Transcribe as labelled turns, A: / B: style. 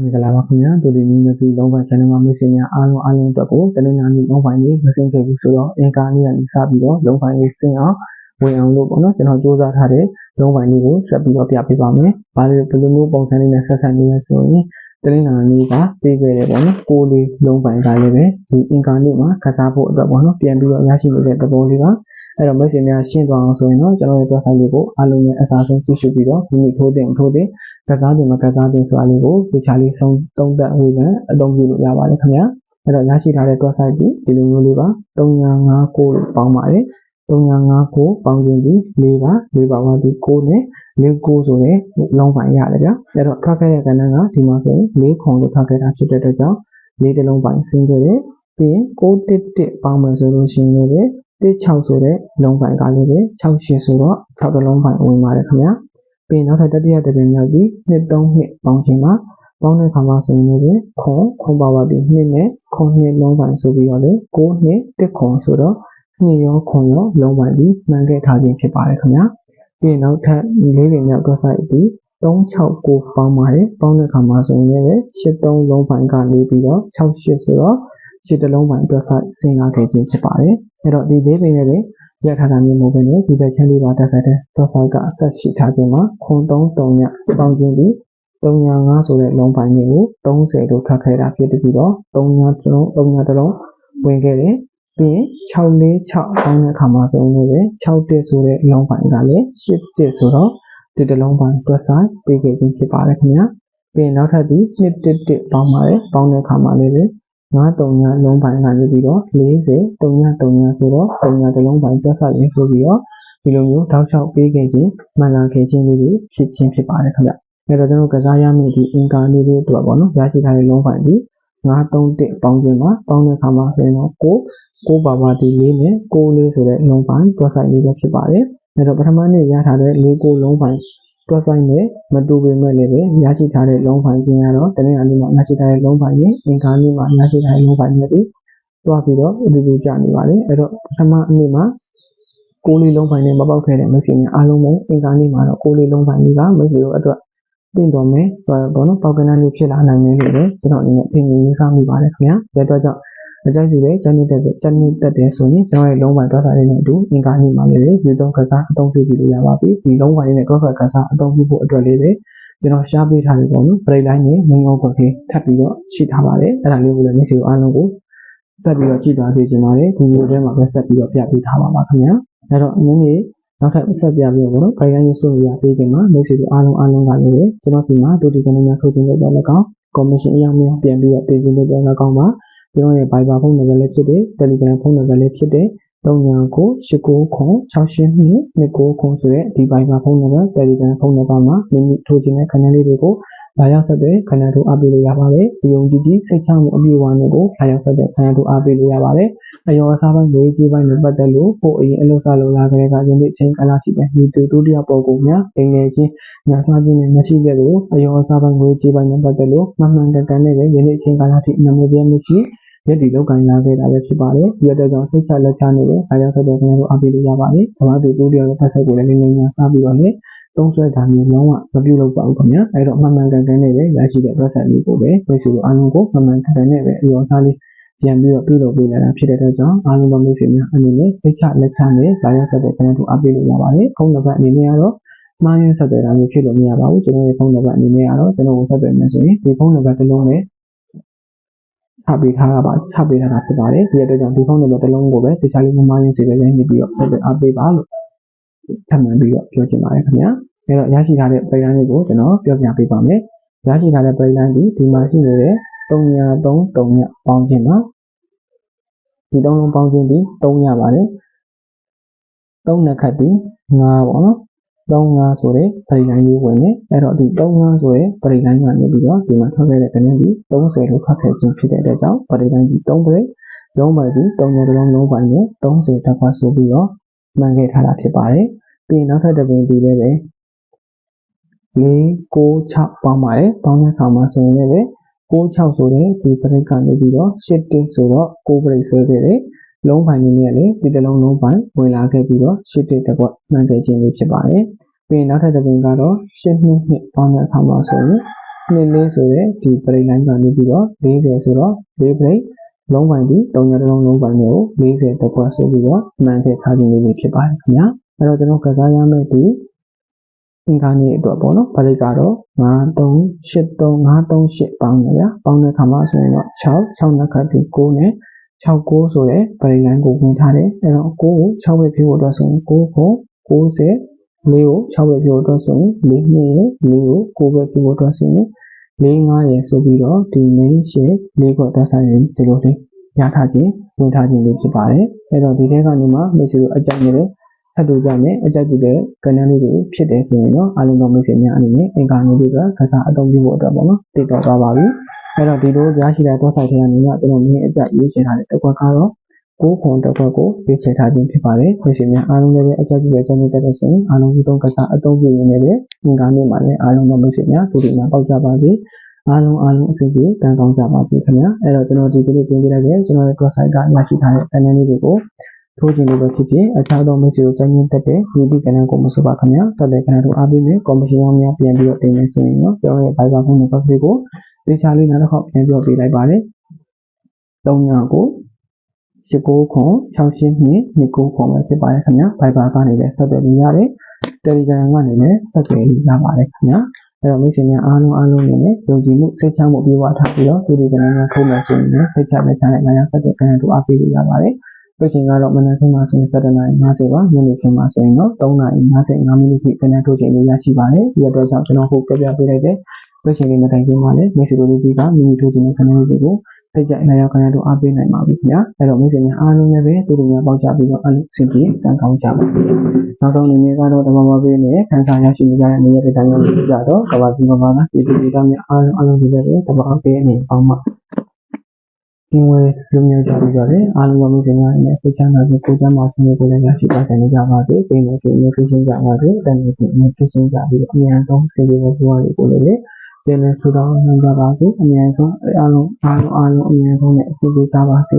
A: မင်္ဂလာပါခင်ဗျာဒိုဒီနီမစီလုံးပိုင်း channel မှာမိတ်ဆွေများအားလုံးအားလုံးအတွက်ကိုတနင်္လာနေ့လုံးပိုင်းလေးမစင်ခဲ့ဘူးဆိုတော့အင်ကာနေ့ကနေစပြီးတော့လုံးပိုင်းလေးစင်အောင်ဝင်အောင်လို့ပေါ့နော်ကျွန်တော်စူးစမ်းထားတဲ့လုံးပိုင်းလေးကိုဆက်ပြီးတော့ပြပေးပါမယ်။ဘာလို့ဘယ်လိုမျိုးပုံစံလေးနဲ့ဆက်ဆက်နေလဲဆိုရင်တနင်္လာနေ့ကပေးခဲ့တယ်ပေါ့နော်။ကိုးလေးလုံးပိုင်းကလည်းပဲဒီအင်ကာနေ့မှာကစားဖို့အတွက်ပေါ့နော်ပြန်ပြီးတော့ရရှိနေတဲ့သဘောလေးပါ။ အဲ့တော့မိတ်ဆွေများရှင်းသွားအောင်ဆိုရင်တော့ကျွန်တော်ရဲ့ website လေးကိုအားလုံးနဲ့အစားဆုံးကြည့်ရှုပြီးတော့ဒီနေ့ထိုးတင်ထိုးတင်ကစားတင်မကစားတင်ဆိုတာလေးကိုဒီချာလေးဆုံးသုံးသပ်ဝေဖန်အသုံးပြုလို့ရပါတယ်ခင်ဗျာအဲ့တော့ရရှိထားတဲ့ website ဒီဒီလိုမျိုးလေးပါ3959လို့ပေါင်းပါတယ်3959ပေါင်းခြင်းဒီ၄ပါ၄ပါပါဒီ9နဲ့၄9ဆိုတဲ့လုံးပိုင်းရတယ်ဗျာအဲ့တော့ထွက်ခဲ့တဲ့ကဏ္ဍကဒီမှာဆိုရင်၄ခုလို့ထွက်ခဲ့တာဖြစ်တဲ့အတွက်ကြောင့်၄တလုံးပိုင်းဆင်းခဲ့တယ်ပြီးရင်611ပေါင်းမယ်ဆိုလို့ရှိရင်လည်း 16ဆိုတဲ့လုံးပိုင်းကလည်းပဲ68ဆိုတော့6တလုံးပိုင်းဝင်ပါတယ်ခင်ဗျာပြီးရင်နောက်ထပ်တတိယတစ်ပင်ရောက်ပြီးနှစ်3နှစ်ပေါင်းခြင်းမှာပေါင်းတဲ့ခါမှာဆိုရင်လည်းခွန်ခွန်ပါဝတိနှစ်နဲ့ခွန်နှစ်လုံးပိုင်းဆိုပြီးတော့လေ9နှစ်တစ်ခွန်ဆိုတော့နှစ်ရောခွန်ရောလုံးပိုင်းပြီးမှန်ခဲ့ထားခြင်းဖြစ်ပါတယ်ခင်ဗျာပြီးရင်နောက်ထပ်လေးပင်မြောက်တော့ဆိုင်ပြီး369ပေါင်းပါတယ်ပေါင်းတဲ့ခါမှာဆိုရင်လည်း83လုံးပိုင်းကနေပြီးတော့68ဆိုတော့ ရှစ်တလုံးပိုင်းအတွက်ဆိုင်ဆင်းလာခဲ့ခြင်းဖြစ်ပါတယ်အဲ့တော့ဒီလေးပင်ရဲ့ရထားတာမျိုးမဟုတ်ဘဲနဲ့ဒီဘက်ချမ်းလေးပါတက်ဆိုင်တဲ့တော့ဆိုင်ကအဆက်ရှိထားခြင်းမှာခွန်33ညပေါင်းခြင်းပြီး305ဆိုတဲ့လုံးပိုင်းလေးကို30လို့ထပ်ခဲ့တာဖြစ်ပြီးတော့3ညတစ်လုံး3ညတစ်လုံးဝင်ခဲ့တယ်ပြီးရင်646ပေါင်းတဲ့အခါမှာဆိုရင်လည်း61ဆိုတဲ့လုံးပိုင်းကလည်း81ဆိုတော့ဒီတစ်လုံးပိုင်းတွက်ဆိုင်ပေးခဲ့ခြင်းဖြစ်ပါတယ်ခင်ဗျာပြီးရင်နောက်ထပ်ဒီ111ပေါင်းပါတယ်ပေါင်းတဲ့အခါမှာလည်း 9 3ညလုံးပိုင်းကနေပြီးတော့40 3ည3ညဆိုတော့3ညတစ်လုံးပိုင်းတွက်ဆိုင်ရင်ဆိုပြီးတော့ဒီလိုမျိုးတောက်လျှောက်ပေးခဲ့ခြင်းမှန်လာခဲ့ခြင်းလေးတွေဖြစ်ခြင်းဖြစ်ပါတယ်ခင်ဗျအဲ့တော့ကျွန်တော်ကစားရမယ့်ဒီအင်ကာလေးတွေအတွက်ပေါ့နော်ရရှိထားတဲ့လုံးပိုင်းဒီ931ပေါင်းခြင်းမှာပေါင်းတဲ့အခါမှာဆိုရင်တော့9 9ပါပါဒီလေးနဲ့6လေးဆိုတဲ့လုံးပိုင်းတွက်ဆိုင်လေးပဲဖြစ်ပါတယ်အဲ့တော့ပထမနေ့ရထားတဲ့၄9လုံးပိုင်း တွက်ဆိုင်နဲ့မတူပေမဲ့လည်းပဲရရှိထားတဲ့လုံးပိုင်းချင်းကတော့တနင်္လာနေ့မှာရရှိထားတဲ့လုံးပိုင်းရင်အင်္ဂါနေ့မှာရရှိထားတဲ့လုံးပိုင်းတွေပြီးတွားပြီးတော့အတူတူကြနေပါတယ်အဲ့တော့ပထမနေ့မှာကိုးလေးလုံးပိုင်းနဲ့မပေါက်ခဲ့တဲ့မက်ဆီနဲ့အားလုံးပဲအင်္ဂါနေ့မှာတော့ကိုးလေးလုံးပိုင်းကြီးကမက်ဆီတို့အတွက်တင်တော်မယ်ဘောနော်ပေါက်ကနန်းလေးဖြစ်လာနိုင်တယ်လို့ပဲကျွန်တော်အနေနဲ့ထင်မြင်ရေးစားမိပါတယ်ခင်ဗျာဒါအတွက်ကြောင့် အကြိုက်စီတဲ့ကျန်နေတဲ့ကျန်နေတဲ့တဲ့ဆိုရင်ကျွန်တော်ရဲ့လုံးဝတွက်စားလေးနဲ့အတူအင်္ဂါနေ့မှာလည်းယူသုံးကစားအသုံးပြုပြီးလို့ရပါပြီဒီလုံးဝလေးနဲ့တွက်စားကစားအသုံးပြုဖို့အတွက်လေးပဲကျွန်တော်ရှားပေးထားတယ်ပေါ့နော်ပရိတ်လိုင်းနဲ့ငင်းငုံခွက်လေးထပ်ပြီးတော့ရှိထားပါတယ်အဲ့ဒါလေးကိုလည်းမိတ်ဆွေအားလုံးကိုဆက်ပြီးတော့ကြည့်သွားပေးကြပါတယ်ဒီမျိုးထဲမှာပဲဆက်ပြီးတော့ပြပေးထားပါပါခင်ဗျာအဲ့တော့နည်းနည်းနောက်ထပ်ဆက်ပြပြီးတော့ပေါ့နော်ပရိတ်လိုင်းရေးဆိုရပေးခြင်းမှာမိတ်ဆွေတို့အားလုံးအားလုံးကလည်းကျွန်တော်စီမှာဒုတိယကနေများထုတ်ခြင်းလုပ်တော့လည်းကောင်းကော်မရှင်အရောက်များပြန်ပြီးတော့ပေးခြင်းလုပ်တော့လည်းကောင်းပါ ကျွန်တော်ရဲ့ Viber ဖုန်းနံပါတ်လည်းဖြစ်တယ် Telegram ဖုန်းနံပါတ်လည်းဖြစ်တယ်399869 68229ဆိုတဲ့ဒီ Viber ဖုန်းနံပါတ် Telegram ဖုန်းနံပါတ်မှာမိမိထိုးခြင်းတဲ့ခဏလေးတွေကိုလာရောက်ဆက်တဲ့ခဏတို့အားပေးလို့ရပါတယ်။ဒီုံကြည့်ကြည့်စိတ်ချမှုအပြည့်အဝနဲ့ကိုလာရောက်ဆက်တဲ့ခဏတို့အားပေးလို့ရပါတယ်။အယောအစားပိုင်းငွေကြေးပိုင်းနဲ့ပတ်သက်လို့ပို့အရင်အလုပ်စားလုပ်လာကြတဲ့ကယနေ့ချင်းကလာရှိတဲ့ဒီတူဒုတိယပုံကူများပင်ငယ်ချင်းညာစားခြင်းနဲ့မရှိခဲ့လို့အယောအစားပိုင်းငွေကြေးပိုင်းနဲ့ပတ်သက်လို့မှန်မှန်ကန်ကန်နဲ့ပဲယနေ့ချင်းကလာရှိနမေပြမရှိ ရက်ဒီလောက်ကန်ရခဲ့တာပဲဖြစ်ပါတယ်ဒီအတွက်ကြောင့်စိတ်ချလက်ချနဲ့ပဲအားရဆက်တဲ့ခင်ဗျားတို့အားပေးလို့ရပါတယ်။ဒါမှမဟုတ်ဒီတူတယောက်ဖက်ဆက်ကိုလည်းငငယ်ညာစားပြီးတော့လည်းသုံးဆွဲတာမျိုးလုံးဝမပြုလုပ်ပါဘူးခင်ဗျာ။အဲတော့မှန်မှန်ကန်ကန်နဲ့ပဲရရှိတဲ့ website လေးကိုပဲမိတ်ဆွေတို့အားလုံးကိုမှန်မှန်ကန်ကန်နဲ့ပဲအရောစားလေးပြန်ပြီးတော့ပြုလုပ်ပေးလာတာဖြစ်တဲ့အတွက်ကြောင့်အားလုံးသောမိတ်ဆွေများအနေနဲ့စိတ်ချလက်ချနဲ့ဒါရဆက်တဲ့ခင်ဗျားတို့အားပေးလို့ရပါတယ်။ခုံးတစ်ပတ်အနေနဲ့ကတော့မှားယွင်းဆက်သွယ်တာမျိုးဖြစ်လို့မရပါဘူးကျွန်တော်ရဲ့ဖုန်းနံပါတ်အနေနဲ့ကတော့ကျွန်တော်ကိုဆက်သွယ်မယ်ဆိုရင်ဒီဖုန်းနံပါတ်တစ်လုံးနဲ့ ချပေးထားတာပါချပေးထားတာဖြစ်ပါတယ်ဒီအတွက်ကြောင့်ဒီဖုန်းနံပါတ်တစ်လုံးကိုပဲတခြားလေးမမှားရင်စီပဲရိုင်းနေပြီးတော့ဆက်သွယ်အားပေးပါလို့ထပ်မံပြီးတော့ပြောချင်ပါတယ်ခင်ဗျာအဲတော့ရရှိထားတဲ့ပရိသတ်လေးကိုကျွန်တော်ပြောပြပေးပါမယ်ရရှိထားတဲ့ပရိသတ်ဒီဒီမှာရှိနေတဲ့303 3ညပေါင်းခြင်းပါဒီသုံးလုံးပေါင်းခြင်းဒီ3ညပါတယ်3နှစ်ခတ်ဒီ9ပေါ့နော် 35ဆိုတဲ့ပရိလိုင်းလေးဝင်နေအဲ့တော့ဒီ35ဆိုတဲ့ပရိလိုင်းကနေပြီးတော့ဒီမှာထွက်ခဲ့တဲ့ကဏ္ဍဒီ30လို့ခတ်ခဲ့ခြင်းဖြစ်တဲ့အတွက်ကြောင့်ပရိလိုင်းဒီ3ပရိလုံးပါဒီ3မျိုးလုံးလုံးပိုင်းနဲ့30တက်ခွာဆိုပြီးတော့မှန်ခဲ့ထားတာဖြစ်ပါတယ်ပြီးရင်နောက်ထပ်တစ်ပင်ဒီလေးပဲ4 6 6ပေါင်းပါတယ်ပေါင်းတဲ့အခါမှာဆိုရင်လည်း6 6ဆိုတဲ့ဒီပရိတ်ကနေပြီးတော့8တင်းဆိုတော့6ပရိတ်ဆွဲခဲ့တယ် လုံးပိုင်းကြီးနဲ့လည်းဒီတစ်လုံးလုံးပိုင်းဝင်လာခဲ့ပြီးတော့ရှစ်တိတစ်ကွက်မှန်ခဲ့ခြင်းလေးဖြစ်ပါတယ်။ပြီးရင်နောက်ထပ်တစ်ပင်ကတော့ရှစ်နှစ်နှစ်ပေါင်းတဲ့အခါမှာဆိုရင်နှစ်လေးဆိုရဲဒီပရိလိုင်းကနေပြီးတော့40ဆိုတော့၄ပရိလုံးပိုင်းဒီ3ရက်လုံးလုံးပိုင်းတွေကို40တကွဆိုပြီးတော့မှန်ထည့်ထားခြင်းလေးဖြစ်ပါတယ်ခင်ဗျာအဲ့တော့ကျွန်တော်ကစားရမယ့်ဒီအင်္ဂါနေ့အတွက်ပေါ့နော်ပရိကတော့93835338ပေါင်းတယ်ဗျာပေါင်းတဲ့အခါမှာဆိုရင်တော့6 6နှစ်ခတ်ပြီး9နဲ့ 69ဆိုရဲပရိလိုင်းကိုဝင်ထားတယ်အဲ့တော့9ကို6ပဲဖြစ်ဖို့အတွက်ဆိုရင်9ကို90လေးကို6ပဲပြောအတွက်ဆိုရင်၄နှစ်ရယ်၄ကို9ပဲပြောအတွက်ဆိုရင်၄5ရယ်ဆိုပြီးတော့ဒီ main share ၄ကိုတက်ဆိုင်ရင်ဒီလိုလေးရထားခြင်းဝင်ထားခြင်းလေးဖြစ်ပါတယ်အဲ့တော့ဒီထဲကနေမှမိတ်ဆွေတို့အကြိုက်နေတဲ့ထပ်တူကြမယ်အကြိုက်ကြည့်တဲ့ကဏ္ဍလေးတွေဖြစ်တယ်ဆိုရင်တော့အားလုံးသောမိတ်ဆွေများအနေနဲ့အင်္ဂါမျိုးတွေကကစားအသုံးပြုဖို့အတွက်ပေါ့နော်တည်တော်သွားပါပြီ အဲ့တော့ဒီလိုရရှိတဲ့တော့ဆိုင်ထဲကနေကကျွန်တော်မြင်အကြိုက်ရေးချင်ထားတဲ့တစ်ခွက်ကတော့ကိုခွန်တစ်ခွက်ကိုရေးချထားခြင်းဖြစ်ပါတယ်ခွင့်ရှိများအားလုံးလည်းအကြိုက်ကြည့်တဲ့ကျန်တဲ့ဆိုရင်အားလုံးဒီတော့ကစားအသုံးပြုရင်းနဲ့လည်းအင်္ဂါနေ့မှာလည်းအားလုံးသောမိတ်ဆွေများဒုတိယပေါက်ကြပါစေအားလုံးအားလုံးအစီအစဉ်တန်ကောင်းကြပါစေခင်ဗျာအဲ့တော့ကျွန်တော်ဒီကနေ့ပြင်ပြလိုက်တဲ့ကျွန်တော်ရဲ့ website ကရရှိထားတဲ့ channel လေးတွေကိုထိုးခြင်းလို့ပဲဖြစ်ဖြစ်အခြားသောမိတ်ဆွေတို့ကျန်ရင်တက်တဲ့ YouTube channel ကိုမဆိုပါခင်ဗျာဆက်တဲ့ channel တို့အားပေးမယ် commission ရောင်းများပြန်ပြီးတော့တင်နေဆိုရင်တော့ကျွန်တော်ရဲ့ Viber ဖုန်းနံပါတ်ကို သေချာလေးနောက်တစ်ခေါက်ပြန်ပြောပေးလိုက်ပါတယ်39ကို19ခွန်682 29ခွန်ပဲဖြစ်ပါတယ်ခင်ဗျာ Viber ကနေလည်းဆက်သွယ်လို့ရတယ် Telegram ကနေလည်းဆက်သွယ်လို့ရပါတယ်ခင်ဗျာအဲ့တော့မိတ်ဆွေများအားလုံးအားလုံးနေနဲ့ယုံကြည်မှုစိတ်ချမှုပြေဝထားပြီးတော့ဒီဒီကနေ့ကထုံးမယ်ဆိုရင်လည်းစိတ်ချလက်ချနဲ့ငါးရဆက်တဲ့ကဏ္ဍတို့အားပေးလို့ရပါတယ်။ပြချိန်ကတော့မနက်ခင်းမှာဆိုရင်7:50ပါညနေခင်းမှာဆိုရင်တော့3:55မိနစ်ထိကဏ္ဍထုတ်ချိန်လေးရရှိပါတယ်။ဒီအတွက်ကြောင့်ကျွန်တော်ဟိုပြပြပေးလိုက်တဲ့ ပြချိန်လေးမတိုင်ခင်မှာလည်းမိတ်ဆွေတို့ဒီကမိမိထုတ်ချိန်တဲ့ကဏ္ဍလေးတွေကိုစိတ်ကြအနာရောက်ကဏ္ဍတို့အားပေးနိုင်ပါပြီခင်ဗျာ။အဲ့တော့မိတ်ဆွေများအားလုံးလည်းပဲတူတူများပေါက်ကြပြီးတော့အလုပ်စင်ပြေကံကောင်းကြပါစေ။နောက်ဆုံးအနေနဲ့ကတော့ဓမ္မမပေးနဲ့ခန်းစားရရှိနေကြတဲ့နေရာဒေသမျိုးတွေကြတော့ကဘာကြီးကဘာကပြည်သူတွေကများအားလုံးအားလုံးဒီလည်းပဲတဘာအပေးအနေပေါင်းမှဒီဝဲလူမျိုးကြပြီးကြတယ်အားလုံးမျိုးစင်များနဲ့စိတ်ချမ်းသာပြီးကိုယ်ကျမ်းမာခြင်းတွေကိုလည်းရရှိပါစေကြပါစေပေးနေပြီးနေဖြစ်ခြင်းကြပါစေတန်နေပြီးနေဖြစ်ခြင်းကြပြီးအများဆုံးစေရတဲ့ဘဝတွေကိုလည်း ပြန်လည်ထူထောင်နိုင်ကြပါစေအများဆုံးအားလုံးအားလုံးအားလုံးအများဆုံးနဲ့အဆင်ပြေကြပါစေ